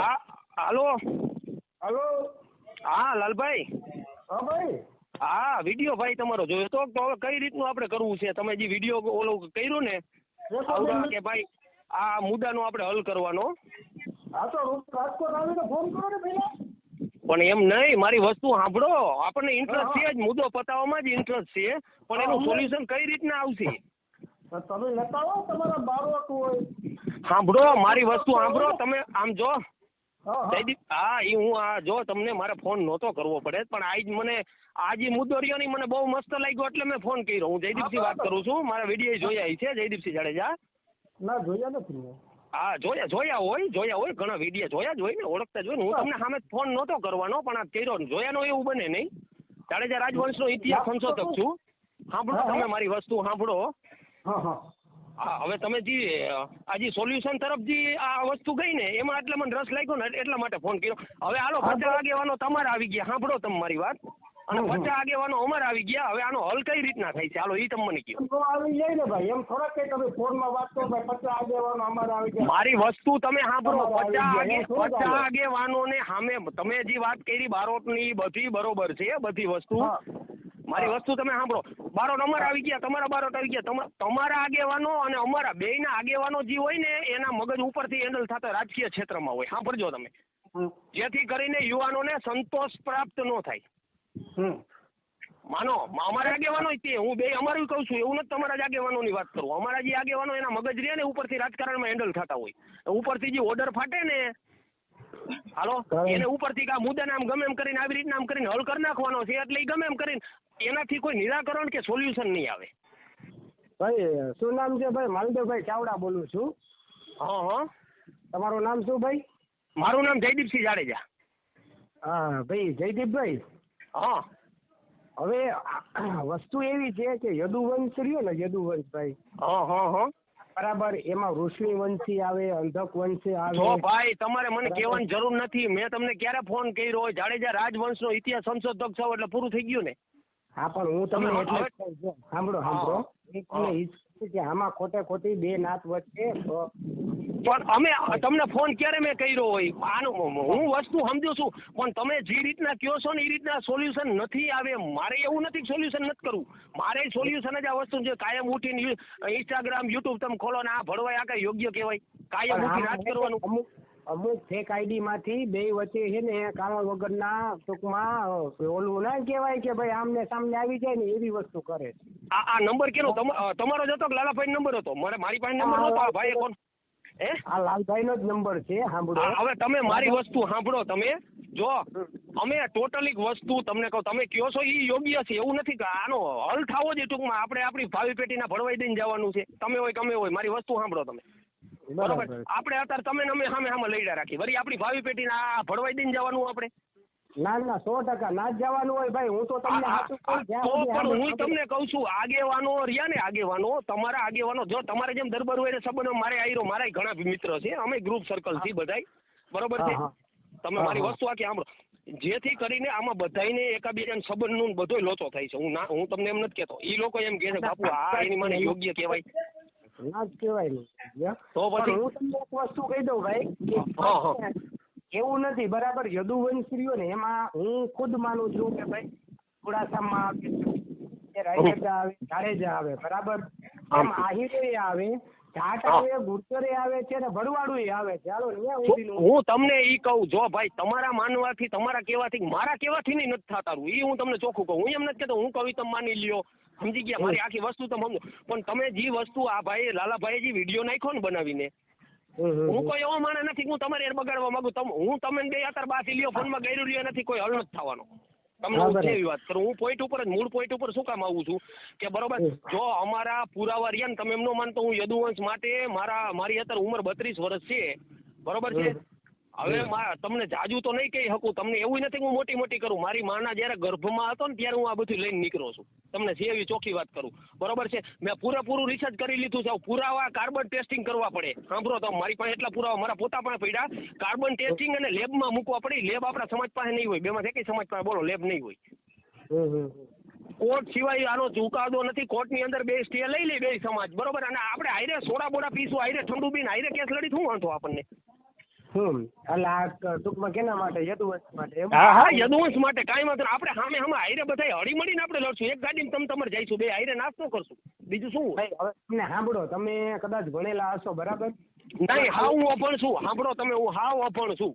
હા હાલો. હલો. હા લાલભાઈ. હા ભાઈ. હા વીડિયો ભાઈ તમારો જોયો તો. તો હવે કઈ રીતનું આપણે કરવું છે? તમે જે વીડિયો ઓલો કર્યું ને કે ભાઈ આ મુદ્દાનો આપણે હલ કરવાનો. હા તો રાજકોટ આવીને ફોન કરો ને પહેલા. પણ એમ નહીં મારી વસ્તુ સાંભળો. આપણને ઇન્ટરેસ્ટ છે જ મુદ્દો પતાવવામાં જ ઇન્ટરેસ્ટ છે. પણ એનું સોલ્યુશન કઈ રીતના આવશે? તમે લેતા આવો તમારા બારોટ હોય. સાંભળો મારી વસ્તુ સાંભળો. તમે આમ જો. જયદીપ હા. એ હું આ જો તમને મારે ફોન નહોતો કરવો પડે પણ આજ મને આ મુદ્દો રહ્યો નહીં મને બહુ મસ્ત લાગ્યો એટલે મેં ફોન કર્યો. હું જયદીપસિંહ વાત કરું છું. મારા વીડિયો જોયા છે જયદીપસિંહ જાડેજા. ના જોયા નથી હા જોયા જોયા હોય જોયા હોય ઘણા વીડિયો જોયા જ હોય ને ઓળખતા જ હોય ને. હું તમને સામે ફોન નહોતો કરવાનો પણ આ કર્યો ને. જોયાનો એવું બને નહીં. જાડેજા રાજવંશનો ઇતિહાસ સંશોધક છું. સાંભળો તમે મારી વસ્તુ સાંભળો. હા હવે તમે જે આ જે સોલ્યુશન તરફ જે આ વસ્તુ ગઈ ને એમાં એટલે મને રસ લાગ્યો ને એટલા માટે ફોન કર્યો. હવે હાલો પચાસ આગેવાનો તમારા આવી ગયા. સાંભળો તમે મારી વાત. અને. પચાસ આગેવાનો અમારે આવી ગયા. હવે આનો હલ કઈ રીતના થાય છે? હાલો એ તમે મને કહો આવી જાય ને ભાઈ. એમ થોડાક કઈ તમે ફોનમાં વાત કરો ભાઈ. પચાસ આગેવાનો અમારે આવી ગયા. મારી વસ્તુ તમે સાંભળો. પચાસ આગે પચાસ આગેવાનોને સામે તમે જે વાત કરી બારોટની બધી બરોબર છે બધી વસ્તુ. મારી વસ્તુ તમે સાંભળો. બારો અમારા આવી ગયા તમારા બારોટ આવી ગયા. તમારા આગેવાનો અને અમારા બેયના આગેવાનો જે હોય ને એના મગજ ઉપરથી હેન્ડલ થતા રાજકીય ક્ષેત્રમાં હોય. સાંભળજો તમે. જેથી કરીને યુવાનોને સંતોષ પ્રાપ્ત ન થાય. માનો અમારા આગેવાનો તે. હું બે અમારું કહું છું એવું નથી તમારા જ આગેવાનોની વાત કરું. અમારા જે આગેવાનો એના મગજ રહે ને ઉપરથી રાજકારણમાં હેન્ડલ થતા હોય. ઉપરથી જે ઓર્ડર ફાટે ને હાલો એને ઉપરથી કા મુદ્દાને આમ ગમે એમ કરીને આવી રીતના આમ કરીને હલ કરી નાખવાનો છે એટલે ગમે એમ કરીને એનાથી કોઈ નિરાકરણ કે સોલ્યુશન નહીં આવે. ભાઈ શું નામ છે ભાઈ? માલદેવભાઈ ચાવડા બોલું છું. હા હા. તમારું નામ શું ભાઈ? મારું નામ જયદીપસિંહ જાડેજા. હા ભાઈ જયદીપભાઈ? હા. હવે વસ્તુ એવી છે કે યદુવંશ રહ્યો ને યદુવંશભાઈ. હા હા હા. બરાબર એમાં ઋષિ વંશી આવે અંધક વંશી જો આવે ભાઈ તમારે મને કહેવાની જરૂર નથી. મેં તમને ક્યારે ફોન કર્યો? હોય જાડેજા રાજવંશનો ઇતિહાસ સંશોધક છો એટલે પૂરું થઈ ગયું ને? હા પણ હું તમને એટલે જ કહું છું. સાંભળો સાંભળો. હા. કે આમાં ખોટે ખોટી બે નાત વચ્ચે પણ અમે તમને ફોન ક્યારે મેં કર્યો હોય? આનું હું વસ્તુ સમજુ છું પણ તમે જે રીતના કહો છો ને એ રીતના સોલ્યુશન નથી આવે. મારે એવું નથી સોલ્યુશન નથી કરવું. મારે સોલ્યુશન જ આ વસ્તુ છે કાયમ ઉઠીને ઇન્સ્ટાગ્રામ યુટ્યુબ તમે ખોલો ને આ ભળવાય આ કઈ યોગ્ય કહેવાય. કાયમ ઉઠી રાજ કરવાનું. અમુક ફેક આઈડી માંથી બે વચ્ચે છે ને કારણ વગરના ટૂંકમાં ઓલું ના કહેવાય કે ભાઈ આમને સામને આવી જાય ને એવી વસ્તુ કરે છે. આ આ નંબર કેનો? તમ- તમારો જ હતો કે લાલાભાઈ નંબર હતો? મારે મારી પાસે નંબર નતો આ કોણ? હે? આ લાલભાઈ નો જ નંબર છે સાંભળો. હવે તમે મારી વસ્તુ સાંભળો તમે. જો અમે ટોટલી વસ્તુ તમને કહું તમે કયો છો એ યોગ્ય છે એવું નથી કે આનો હલ થાવો જ ટૂંકમાં. આપણે આપણી ભાવિ પેઢીના ભળવાઈ દઈને જવાનું છે. તમે હોય કે અમે હોય મારી વસ્તુ સાંભળો તમે. બરોબર આપણે અત્યારે તમે અમે સામે સામે લઈડા રાખી. વળી આપણી ભાવિ પેઢીના આ ભળવાઈ દઈને જવાનું આપણે? ના ના સો ટકા ના જવાનું હોય ભાઈ. હું તો તમને પણ હું તમને કહું છું આગેવાનો રહ્યા ને આગેવાનો તમારા આગેવાનો જો તમારે જેમ દરબાર હોય સંબંધો મારે આયરો મારા ઘણા મિત્ર છે. અમે ગ્રુપ સર્કલથી બધાય. બરોબર છે. તમે મારી વસ્તુ આખી સાંભળો. જેથી કરીને આમાં બધાયને એકાબીજાના સંબંધનું બધોય લોચો થાય છે. હું ના હું તમને એમ નથી કહેતો. ઈ લોકો એમ કહે છે બાપુ આ એની મને યોગ્ય કહેવાય. ના જ કહેવાય ને તો પછી? હું તમને એક વસ્તુ કહી દઉં ભાઈ એવું નથી બરાબર યદુવંશીઓ ને એમાં હું ખુદ માનું છું કે ભાઈ ચુડાસમામાં આવે જાડેજા આવે બરાબર? આમ આહિરે આવે હા. તમને ઈ કહું જો ભાઈ તમારા માનવાથી તમારા કેવાથી મારા કેવાથી નહીં નથી થતારું ઈ હું તમને ચોખ્ખું કહું. હું એમ નથી કેતો હું કવિ તમે માની લ્યો. સમજી ગયા મારી આખી વસ્તુ તમે સમજો. પણ તમે જે વસ્તુ આ ભાઈ લાલાભાઈ જે વીડિયો નાખ્યો ને બનાવીને હું કોઈ એવો માણસ નથી હું તમારે બગાડવા માંગુ. હું તમે બે અત્યારે બાથી લ્યો ફોનમાં ગયરું ગયેલું નથી કોઈ હલ નથી થવાનો. તમને બરાબર. વાત કરું? હું પોઈન્ટ ઉપર જ મૂળ પોઈન્ટ ઉપર શું કામ આવું છું? કે બરોબર જો અમારા પુરાવા રહ્યા ને તમે એમ ન માનતો હું યદુવંશ માટે મારા મારી અત્યારે ઉંમર બત્રીસ વર્ષ છે. બરોબર છે. હવે તમને જાજુ તો નહીં કહી શકું તમને એવું નથી હું મોટી મોટી કરું. મારી માના જ્યારે ગર્ભમાં હતો ને ત્યારે હું આ બધું લઈને નીકળો છું. તમને એવી ચોખ્ખી વાત કરું. બરોબર છે? મેં પૂરેપૂરું રિસર્ચ કરી લીધું છે. પુરાવા કાર્બન ટેસ્ટિંગ કરવા પડે. સાંભળો તો મારી પાસે એટલા પુરાવા મારા પોતા પાસે પડ્યા. કાર્બન ટેસ્ટિંગ અને લેબમાં મૂકવા પડે. લેબ આપણા સમાજ પાસે નહીં હોય. બેમાં કઈ સમાજ પાસે બોલો લેબ નહીં હોય. કોર્ટ સિવાય આનો ચુકાદો નથી. કોર્ટની અંદર બે સ્ટે લઈ લે બે સમાજ. બરોબર? અને આપણે હાઈરે સોડા બોડા પીશું હાઈરે ઠંડુ બીન હાઈરે કેસ લડી શું વાંધો આપણને? હમ. એટલે આ ટૂંકમાં કેના માટે? યદુવંશ માટે હા હા હા યદુવંશ માટે કાંઈ વાંધો આપણે સામે સામે હાઈરે બધા હળી મળીને આપણે લડશું. એક ગાડીમાં તમે તમારે જઈશું બે હાઈરે નાસ્તો કરશું. બીજું શું? ભાઈ હવે તમને સાંભળો તમે કદાચ ભણેલા હશો બરાબર? નહીં હાવ હું અભણ છું. સાંભળો તમે હું હાવ અભણ છું.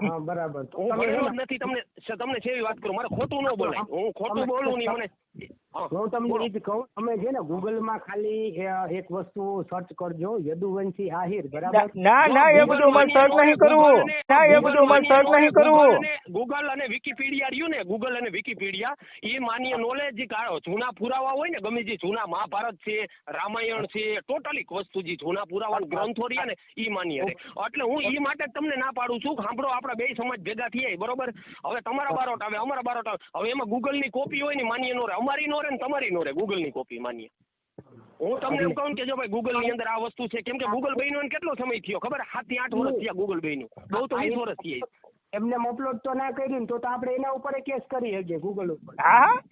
હા બરાબર. હું ભણેલો છે જ નથી. તમને તમને સેવી વાત કરું. મારે ખોટું ન બોલાય. હું ખોટું બોલું નહીં મને હા, તમને એ જ કહું તમે છે ને ગૂગલમાં ખાલી એક વસ્તુ સર્ચ કરજો યદુવંશી આહિર બરાબર? ના ના એ બધું અમારે સર્ચ નહીં કરવું ના એ બધું અમારે સર્ચ નહીં કરવું ગૂગલ અને વિકીપીડિયા રહ્યું ને ગૂગલ અને વિકીપીડિયા એ માન્ય નોલેજ જે જૂના પુરાવા હોય ને ગમે જે જૂના મહાભારત છે રામાયણ છે ટોટલી વસ્તુ જે જૂના પુરાવા ગ્રંથો રહ્યા ને એ માન્ય રહે. એટલે હું એ માટે તમને ના પાડું છું સાંભળો આપણા બે સમાજ ભેગા થયા બરોબર? હવે તમારા બારોટ આવે અમારા બારોટ આવે. હવે એમાં ગૂગલની કોપી હોય ને માન્ય નો રહે. અમારી નો ને તમારી નો ગૂગલની કોપી માનીએ. હું તમને એમ કહું કે જો ભાઈ ગૂગલની અંદર આ વસ્તુ છે કેમ કે ગૂગલ બન્યો કેટલો સમય થયો ખબર? સાતથી આઠ વર્ષ થયા ગૂગલ બન્યું. બહુ તો વીસ વર્ષ થયા એમને અપલોડ તો ના કરી ને તો તો આપણે એના ઉપર કેસ કરી શકીએ ગૂગલ ઉપર. હા હા.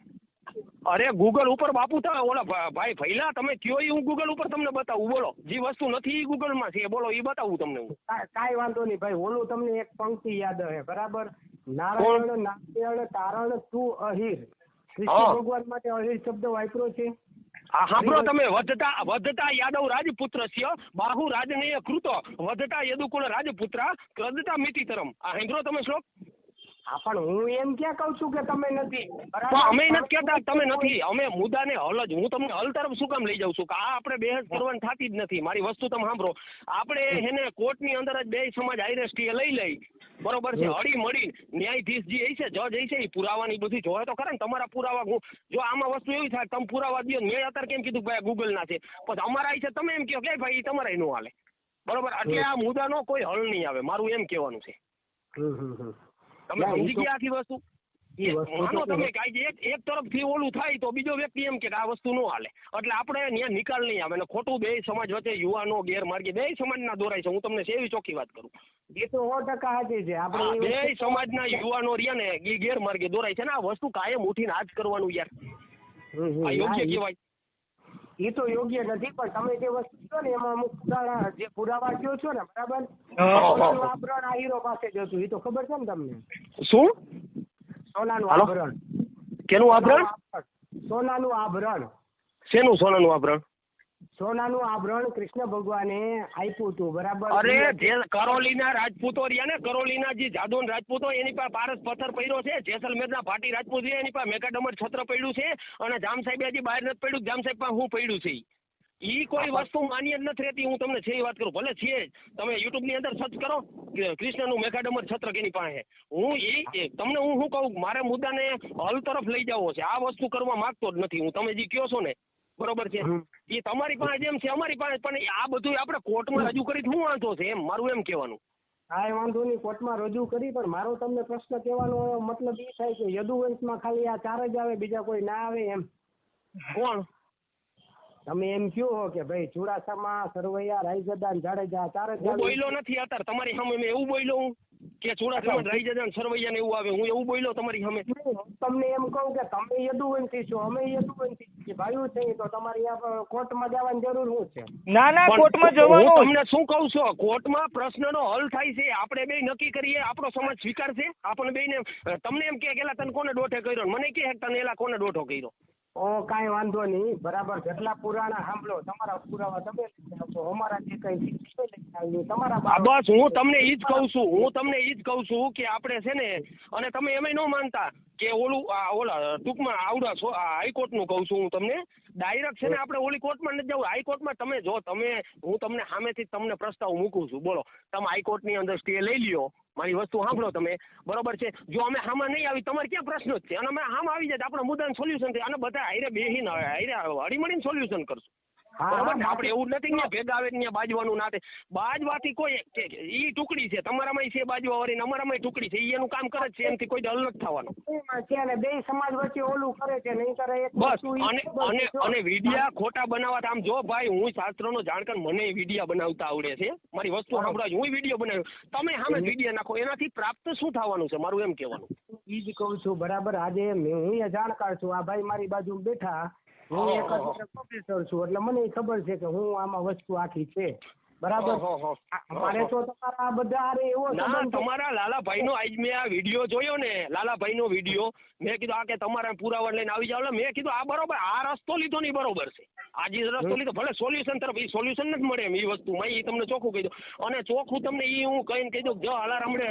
અરે ગૂગલ ઉપર બાપુ તમે ઓલા ભાઈ ભૈલા તમે કયો હું ગૂગલ ઉપર તમને બતાવું? બોલો જે વસ્તુ નથી ગૂગલમાં છે બોલો એ બતાવું તમને હું. કા- કાંઈ વાંધો નહીં ભાઈ ઓલું તમને એક પંક્તિ યાદ આવે બરાબર? નારાયણ નારાયણ તારણ તું અહિર. કૃષ્ણ ભગવાન માટે અહિર શબ્દ વાપરો છે. આ સાંભળો તમે વધતા વધતા યાદવ રાજપુત્ર સ્ય બાહુ રાજનેય કૃતો વધતા યદુકુળ રાજપુત્ર ક્રદતા મિતિતરમ. આ સાંભળો તમે શ્લોક. હા પણ હું એમ ક્યાં કહું છું કે તમે નથી? પણ અમે નથી કહેતા તમે નથી. અમે મુદ્દાને હલ જ હું તમને હલ તરફ શું કામ લઈ જાઉં છું? કે આ આપણે બહેસ કરવાની થતી જ નથી. મારી વસ્તુ તમે સાંભળો. આપણે એને કોર્ટની અંદર જ બે સમાજ આઈરેસ્ટીએ લઈ લઈ. બરોબર છે? હળી મળી ન્યાયાધીશ જે છે જજ છે એ પુરાવાની બધી જોવે તો ખરા ને તમારા પુરાવા જો આમાં વસ્તુ એવી થાય તમે પુરાવા દો મેં અત્યારે કેમ કીધું ભાઈ ગૂગલ ના છે. પછી અમારા છે તમે એમ કહો કે ભાઈ તમારા એનું હાલે. બરોબર? એટલે આ મુદ્દાનો કોઈ હલ નહીં આવે. મારું એમ કહેવાનું છે. હમ હમ હમ. તમે સમજી ગયા આખી વસ્તુ? માનો તમે- એક એક તરફથી ઓલું થાય તો બીજો વ્યક્તિ એમ કે આ વસ્તુ નો હાલે. એટલે આપણે ત્યાં નિકાલ નહીં આવે. અને ખોટું બે સમાજ વચ્ચે યુવાનો ગેરમાર્ગે બે સમાજના દોરાય છે. હું તમને સેવી ચોખ્ખી વાત કરું. એ તો સો ટકા સાચી છે. આપણે બે સમાજના યુવાનો રહ્યા ને ગેરમાર્ગે દોરાય છે. ને આ વસ્તુ કાયમ ઉઠીને આજ કરવાનું યાર. આ યોગ્ય ના, કહેવાય. એ તો યોગ્ય નથી પણ તમે જે વસ્તુ કહો ને એમાં અમુક જે પુરાવા કયો છો ને બરાબર? આભરણ આ હીરો પાસે જ હતું એ તો ખબર છે ને તમને? શું? સોનાનું આભરણ કેનું આભરણ સોનાનું આભરણ શેનું સોનાનું આભરણ સોનાનું આભરણ કૃષ્ણ ભગવાને આપ્યું હતું, બરાબર? અરે, જે કરોલીના રાજપૂતો રહ્યા ને, કરોલીના જે જાદોન રાજપૂતો, એની પાસે પારસ પથ્થર પડ્યો છે જેસલમેરના ભાટી રાજપૂત છે, એની પાસે મેકાડમર છત્ર પડ્યું છે, અને જામ સાહેબ હજી બહાર નથી પડ્યું, જામ સાહેબ પાસે હું પડ્યું છે ઈ. કોઈ વસ્તુ માન્ય જ નથી રહેતી, હું તમને છે વાત કરું, ભલે છે તમે યુટ્યુબની અંદર સર્ચ કરો કૃષ્ણનું મેઘાડમર છત્ર કેની પાસે. હું એ, તમને હું શું કહું, મારે મુદ્દાને હલ તરફ લઈ જવો છે, આ વસ્તુ કરવા માંગતો જ નથી હું, તમે જે કહો છો ને બરોબર છે? એ તમારી પાસે જેમ છે અમારી પાસે પણ આ બધું આપણે કોર્ટમાં રજૂ કરી શું વાંધો છે એમ? મારું એમ કહેવાનું. કાંઈ વાંધો નહીં કોર્ટમાં રજૂ કરી પણ મારો તમને પ્રશ્ન કહેવાનો મતલબ એ થાય કે યદુવંશમાં ખાલી આ ચાર જ આવે બીજા કોઈ ના આવે એમ. કોણ? તમે એમ કહો કે ભાઈ ચુડાસમા સરવૈયા રાયગદા જાડેજા ચાર જ બોલ્યો નથી અત્યારે તમારી સામે એવું બોલ્યો હું. કે ચોરાસી રહી જતા ને સરવૈયા ને એવું આવે. હું એવું બોલ્યો તમારી સામે. તમને એમ કહું કે તમે યદુવંશી છો અમે યદુવંશી છીએ. ભાઈઓ છે તો તમારે અહીંયા કોર્ટમાં જવાની જરૂર શું છે? ના ના કોર્ટમાં હું જવાનું તમને શું કહું છું? કોર્ટમાં પ્રશ્નનો હલ થાય છે. આપણે બે નક્કી કરીએ આપણો સમાજ સ્વીકારશે. આપણે બેને તમને એમ કે કે એલા તને કોને ડોઠે કર્યો? મને કે તને એલા કોને ડોઠો કર્યો? ઓ કાંઈ વાંધો નહીં. બરાબર જેટલા પુરાણા સાંભળો તમારા પુરાવા તમે લઈને આવજો અમારા જે કંઈ લઈને આવીએ. તમારા બસ હું તમને ઈ જ કહું છું હું તમને ઈ જ કહું છું કે આપણે છે ને અને તમે એમાંય ન માનતા કે ઓલું ઓલા ટૂંકમાં આવડા છો આ હાઈકોર્ટનું કહું છું હું તમને. ડાયરેક્ટ છે ને આપણે ઓલી કોર્ટમાં નથી જવું. હાઈકોર્ટમાં તમે જો તમે હું તમને સામેથી તમને પ્રસ્તાવ મૂકું છું. બોલો તમે હાઈકોર્ટની અંદર સ્ટે લઈ લ્યો. મારી વસ્તુ સાંભળો તમે. બરોબર છે? જો અમે હામાં નહીં આવી, તમારે ક્યાં પ્રશ્ન જ છે? અને અમે હામાં આવી જાય તો આપણે મુદ્દાનું સોલ્યુશન થાય. અને બધા હારે બેહીને, હારે હળીમળીને સોલ્યુશન કરશું. બરોબર? ને? આપણે એવું નથી ને ભેગા આવે ને બાજવાનું ના બાજવાથી કોઈ ઈ ટુકડી છે. તમારામાં છે બાજવા વાળી અમારામાં ટુકડી છે. ઈ એનું કામ કરે છે. એમથી કોઈ હલ નથી થવાનો. છે ને બે સમાજ વચ્ચે ઓલું કરે છે નહીં કરે બસ. અને અને અને વિડિયા ખોટા બનાવવા આમ જો ભાઈ હું શાસ્ત્રનો જાણકાર મને વિડિયા બનાવતા આવડે છે. મારી વસ્તુ સાંભળવા હું વિડિયો બનાવ્યો. તમે સામે વિડિયા નાખો. એનાથી પ્રાપ્ત શું થવાનું છે? મારું એમ કહેવાનું. ઈ જ કહું છું બરાબર? આજે મેં હું જાણકાર છું. આ ભાઈ મારી બાજુ બેઠા. હું એક પ્રોફેસર છું એટલે મને ખબર છે કે હું આમાં વસ્તુ આખી છે. બરાબર? મારે તો તમારા બધા અરે એવો ના તમારા લાલાભાઈ નો આજ મેં આ વીડિયો જોયો ને લાલાભાઈ નો વીડિયો મેં કીધું આ કે તમારા પુરાવા લઈને આવી જાવ મેં કીધું આ બરોબર આ રસ્તો લીધો નહીં બરોબર છે. આ જે રસ્તો લીધો ભલે સોલ્યુશન તરફ એ સોલ્યુશન નથી મળે એમ એ વસ્તુમાં એ તમને ચોખ્ખું કહી દઉં. અને ચોખ્ખું તમને એ હું કહીને કહી દઉં જો હાલાર હમણે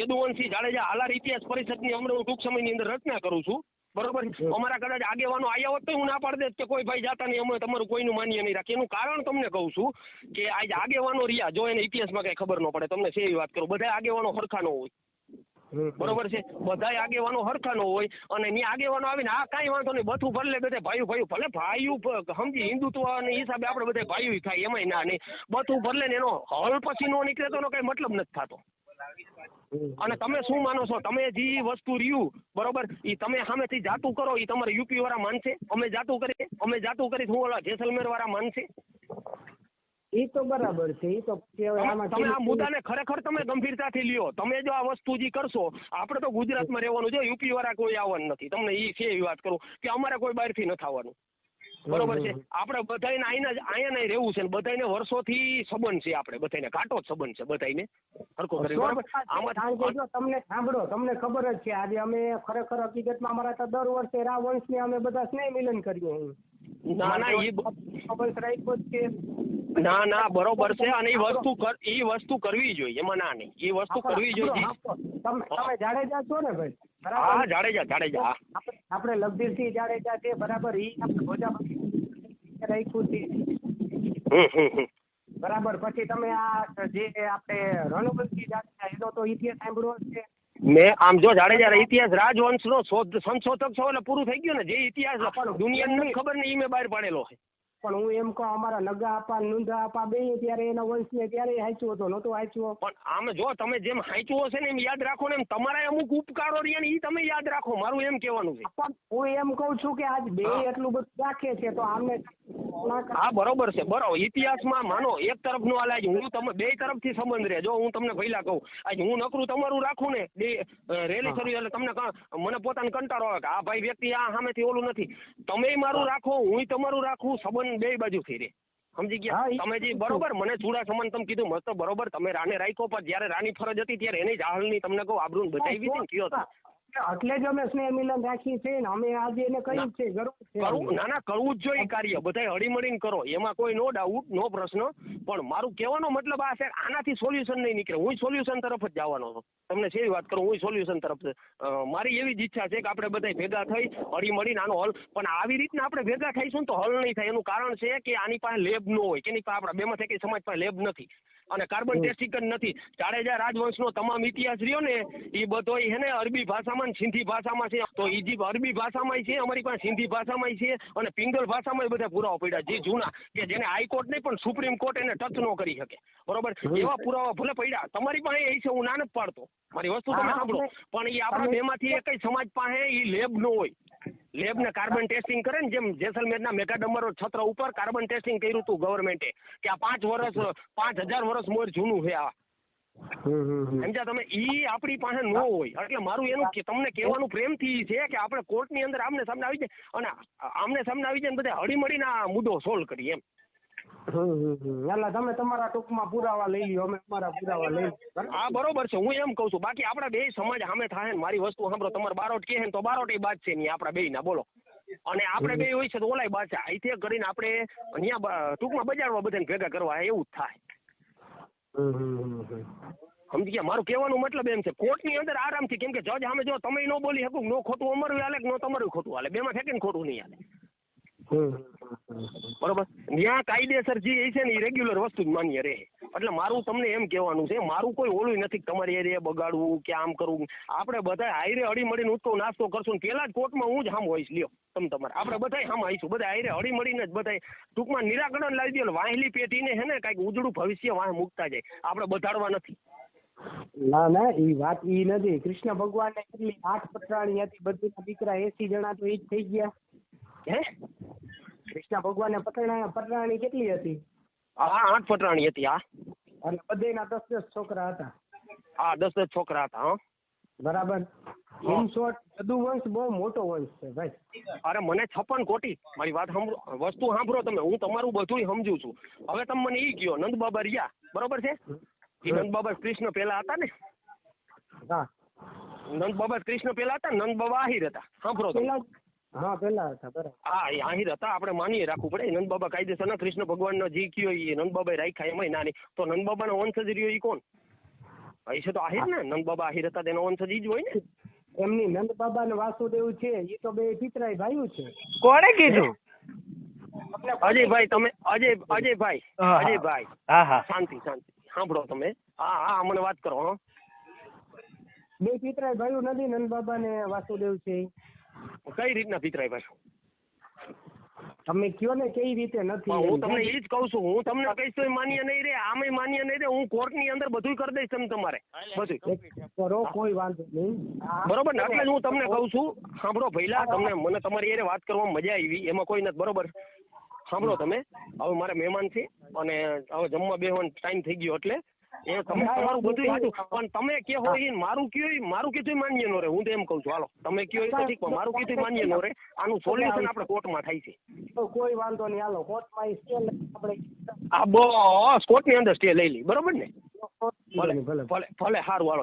યદુવંશી જાડેજા હાલાર ઇતિહાસ પરિષદની હમણાં હું ટૂંક સમયની અંદર રચના કરું છું. બરોબર અમારા કદાચ આગેવાનો આવ્યા હોત તો હું ના પાડી દેત કે કોઈ ભાઈ જાતા નહીં અમે તમારું કોઈનું માન્ય નહીં રાખીએ. એનું કારણ તમને કહું છું કે આજ આગેવાનો રહ્યા જો એને ઇતિહાસમાં કઈ ખબર ન પડે. તમને સેવી વાત કરું? બધા આગેવાનો હરખા ન હોય. બરોબર છે? બધાય આગેવાનો હરખા નો હોય અને ની આગેવાનો આવીને આ કાંઈ વાંધો નહીં બધું ભલે બધે ભાઈઓ ભાઈઓ ભલે ભાઈઓ સમજી હિન્દુત્વ અને હિસાબે આપણે બધે ભાઈઓ થાય એમાંય ના નહીં. બધું ભલે ને એનો હલ પછી નો નીકળે તો એનો કઈ મતલબ નથી થતો. અને તમે શું માનો છો? તમે જે વસ્તુ રહ્યું બરોબર? એ તમે સામેથી જાતું કરો એ તમારે યુપી વાળા માનશે? અમે જાતું કરીએ? અમે જાતું કરી હું ઓલા જેસલમેર વાળા માનશે? એ તો બરાબર છે એ તો તમે આ મુદ્દાને ખરેખર તમે ગંભીરતાથી લ્યો. તમે જો આ વસ્તુ જે કરશો આપણે તો ગુજરાતમાં રહેવાનું છે યુપી વાળા કોઈ આવવાનું નથી. તમને એ છે એ વાત કરું કે અમારે કોઈ બહારથી નથી આવવાનું. બરોબર છે. આપણે બધાને અહીંયા જ અહીંયા નહીં રહેવું છે ને બધાને વર્ષોથી સંબંધ છે આપણે બધાને ઘાટો જ સંબંધ છે બધાને હરકો કરી બરોબર? આમાં જો તમને સાંભળો તમને ખબર જ છે આજે અમે ખરેખર હકીકતમાં અમારા તો દર વર્ષે રાવ વંશને અમે બધા સ્નેહ મિલન કર્યું. ના ના એ ખબર રાખ્યો છે. ના ના બરોબર છે અને એ વસ્તુ એ વસ્તુ કરવી જોઈએ એમાં ના નહીં. એ વસ્તુ કરવી જોઈએ. તમે તમે જાડેજા છો ને ભાઈ? હા જાડેજા જાડેજા આપણે લગધીરસિંહ જાડેજા છે બરાબર? ઈ આપણે ભોજાપતિ રાખ્યું છે. બરાબર? પછી તમે આ જે આપણે રણવંશી જાડેજા એનો તો ઇતિહાસ સાંભળ્યો છે. મેં આમ જો જાડેજા ઇતિહાસ રાજવંશનો શોધ સંશોધક છો એટલે પૂરું થઈ ગયું ને? જે ઇતિહાસ દુનિયાને ખબર ને એ મેં બહાર પાડેલો છે. પણ હું એમ કહું અમારા નગા આપા નુંધા આપા બે ત્યારે એના વંશને ત્યારે હાંચ્યો હતો નહોતો હાચ્યો. પણ આમ જો તમે જેમ હાંચ્યું હશે ને એમ યાદ રાખો ને એમ તમારા અમુક ઉપકારો રહ્યા ને એ તમે યાદ રાખો મારું એમ કહેવાનું છે. પણ હું એમ કહું છું કે આજ બે એટલું બધું રાખે છે તો આમને હા બરોબર છે. બરોબર ઇતિહાસમાં માનો એક તરફનો હાલ આજ હું તમે બે તરફથી સંબંધ રહે. જો હું તમને પહેલા કહું આજ હું નકરું તમારું રાખું ને બે રેલી શરૂ એટલે તમને મને પોતાને કંટાળો આવે કે આ ભાઈ વ્યક્તિ આ સામેથી ઓલું નથી. તમે મારું રાખો હું તમારું રાખું સંબંધ બે બાજુથી રહે. સમજી ગયા? તમે જે બરોબર મને ચૂડા સમાન તમે કીધું મસ્ત બરોબર તમે રાને રાખ્યો પણ જયારે રાની ફરજ હતી ત્યારે એની જાહલની તમને કહું આબરૂન બચાવી હતી કયો એટલે જ અમે સ્નેહ મિલન રાખીએ છીએ ને અમે આજે એને કહ્યું છે કરવું ના ના કરવું જ જોઈએ કાર્ય. બધા હળીમળીને કરો. એમાં કોઈ નો ડાઉટ નો પ્રશ્ન. પણ મારું કહેવાનો મતલબ આ છે આનાથી સોલ્યુશન નહીં નીકળે. હું સોલ્યુશન તરફ જ જવાનો છું. તમને સેવી વાત કરું હું સોલ્યુશન તરફ મારી એવી જ ઈચ્છા છે કે આપણે બધા ભેગા થઈ હળીમળીને આનો હલ. પણ આવી રીતના આપણે ભેગા થઈશું ને તો હલ નહીં થાય. એનું કારણ છે કે આની પાસે લેબ ન હોય કે એની પાસે આપણા બેમાં કે સમાજ પાસે લેબ નથી. અને કાર્બન ટેસ્ટિક જ નથી. જાડેજા રાજવંશનો તમામ ઇતિહાસ રહ્યો ને એ બધો હે ને અરબી ભાષામાં સિંધી ભાષામાં છે. તો જે અરબી ભાષામાં છે અમારી પાસે સિંધી ભાષામાં છે અને પિંગલ ભાષામાં બધા પુરાવા પડ્યા. જે જૂના કે જેને હાઈકોર્ટ નહીં પણ સુપ્રીમ કોર્ટ એને ટચ ન કરી શકે. બરોબર? એવા પુરાવા ભલે પડ્યા. તમારી પાસે એ છે હું ના નથી પાડતો. મારી વસ્તુ તમે સાંભળો. પણ એ આપણા બેમાંથી એકય સમાજ પાસે એ લેબ ન હોય. લેબ ને કાર્બન ટેસ્ટિંગ કરે ને જેમ જેસલમેરના મેગાડમર છત્ર ઉપર કાર્બન ટેસ્ટિંગ કર્યું હતું ગવર્મેન્ટે કે આ પાંચ વર્ષ પાંચ હજાર વર્ષ મોર જૂનું છે આ. સમજ્યા તમે ઈ આપણી પાસે ન હોય એટલે મારું એનું કે તમને કહેવાનું પ્રેમથી છે કે આપણે કોર્ટની અંદર આમને સામને આવી જાય અને આમને સામને આવી જાય ને બધા હળીમળીને આ મુદ્દો સોલ્વ કરીએ એમ. એટલે તમે તમારા ટૂંકમાં પુરાવા લઈ લ્યો અમે અમારા પુરાવા લઈ હા બરોબર છે. હું એમ કહું છું બાકી આપણા બે સમાજ સામે થાય ને મારી વસ્તુ સાંભળો. તમારે બારોટ કહે ને તો બારોટ બાદ છે નહીં આપણા બે ના બોલો. અને આપણે બે હોય છે તો ઓલાય બાદ છે. અહીંથી કરીને આપણે અહીંયા ટૂંકમાં બજારમાં બધાને ભેગા કરવા એવું જ થાય. સમજી ગયા? મારું કહેવાનું મતલબ એમ છે કોર્ટની અંદર આરામથી કેમ કે જજ સામે જો તમે ન બોલી શકું નો ખોટું અમારું હાલે કે નો તમારું ખોટું હાલે. બેમાં ફેંકીને ખોટું નહીં હાલે. બરોબર? ત્યાં કાયદેસર જે એ છે ને એ રેગ્યુલર વસ્તુ જ માન્ય રહે. એટલે મારું તમને એમ કહેવાનું છે મારું કોઈ ઓલું નથી તમારી એરિયા બગાડવું કે આમ કરવું. આપણે બધા હાઈરે હળી મળીને ઉઠતો નાસ્તો કરશું ને પેલા જ કોર્ટમાં હું જ હામ હોઈશ લ્યો તમે તમારે. આપણે બધા હામ આવીશું બધા હાઈરે હળી મળીને જ બધા ટૂંકમાં નિરાકરણ લાવી દો વાહેલી પેટીને હે ને કાંઈક ઉજળું ભવિષ્ય વાહ મૂકતા જાય. આપણે બધાડવા નથી. ના ના એ વાત એ નથી. કૃષ્ણ ભગવાનને કેટલી આઠ પટરાણી હતી બધીના દીકરા એસી જણા તો એ જ થઈ ગયા. હે? કૃષ્ણ ભગવાનને પટરાણી પટરાણી કેટલી હતી? હા આઠ પટરાણી હતી હા. અને બધેના દસ દસ છોકરા હતા. હા દસ દસ છોકરા હતા હા. બરાબર. ઇન શોર્ટ યદુવંશ બહુ મોટો વંશ છે ભાઈ. અરે મને છપ્પન કોટી. મારી વાત સાંભળો વસ્તુ સાંભળો તમે. હું તમારું બધું સમજુ છું. હવે તમે મને ઈ કયો નંદ બાબા રહ્યા બરોબર છે? ઈ નંદ બાબા કૃષ્ણ પેલા હતા ને? હા. નંદ બાબા કૃષ્ણ પેલા હતા નંદ બાબા આહિર હતા. સાંભળો પેલા હા પેલા હતા બરાબર. હા એ આહિર હતા આપણે માનીએ રાખવું પડે. નંદ બાબા કાયદેસરના કૃષ્ણ ભગવાનનો જી કયો એ નંદ બાબા રાખ્યા એમાંય નાની. તો નંદ બાબાનો વંશજ રહ્યો એ કોણ? એ તો આહિર ને? નંદ બાબા આહિર હતા તેનો વંશ જ હોય ને? એમની નંદ બાબા ને વાસુદેવ છે એ તો બે પિતરાય ભાઈઓ છે. કોણે કીધું? અજયભાઈ તમે અજય અજયભાઈ. અજયભાઈ. હા હા. શાંતિ શાંતિ. સાંભળો તમે. હા હા મને વાત કરો હા. બે પિતરાય ભાઈઓ નથી નંદ બાબા ને વાસુદેવ છે. કઈ રીતના પિતરાય ભાઈ તમે કયો ને કઈ રીતે નથી હું તમને એ જ કહું છું હું તમને કહીશ તો માન્ય નહીં રે આમે માન્ય નહીં રે હું કોર્ટની અંદર બધું કરી દઈશ તમે તમારે બધું કરો કોઈ વાંધો નહીં. બરોબર ને એટલે હું તમને કહું છું સાંભળો ભૈલા તમને મને તમારી એરે વાત કરવામાં મજા આવી એમાં કોઈ નથી બરોબર? સાંભળો તમે હવે મારે મહેમાન છે અને હવે જમવા બેહવાનો ટાઈમ થઈ ગયો એટલે એ તમે તમારું બધું સાચું. પણ તમે કે હોય મારું કયો મારું કીધું માન્ય નો રે હું તો એમ કહું છું હાલો. તમે કયો તો ઠીક પણ મારું કીધું માન્ય નો રે આનું સોલ્યુશન આપણે કોર્ટમાં થાય છે. કોઈ વાંધો નહીં. હાલો કોર્ટમાં સ્ટે આપણે આ બસ કોર્ટની અંદર સ્ટે લઈ લઈ બરોબર ને? ભલે ભલે. ભલે સારું હાલો.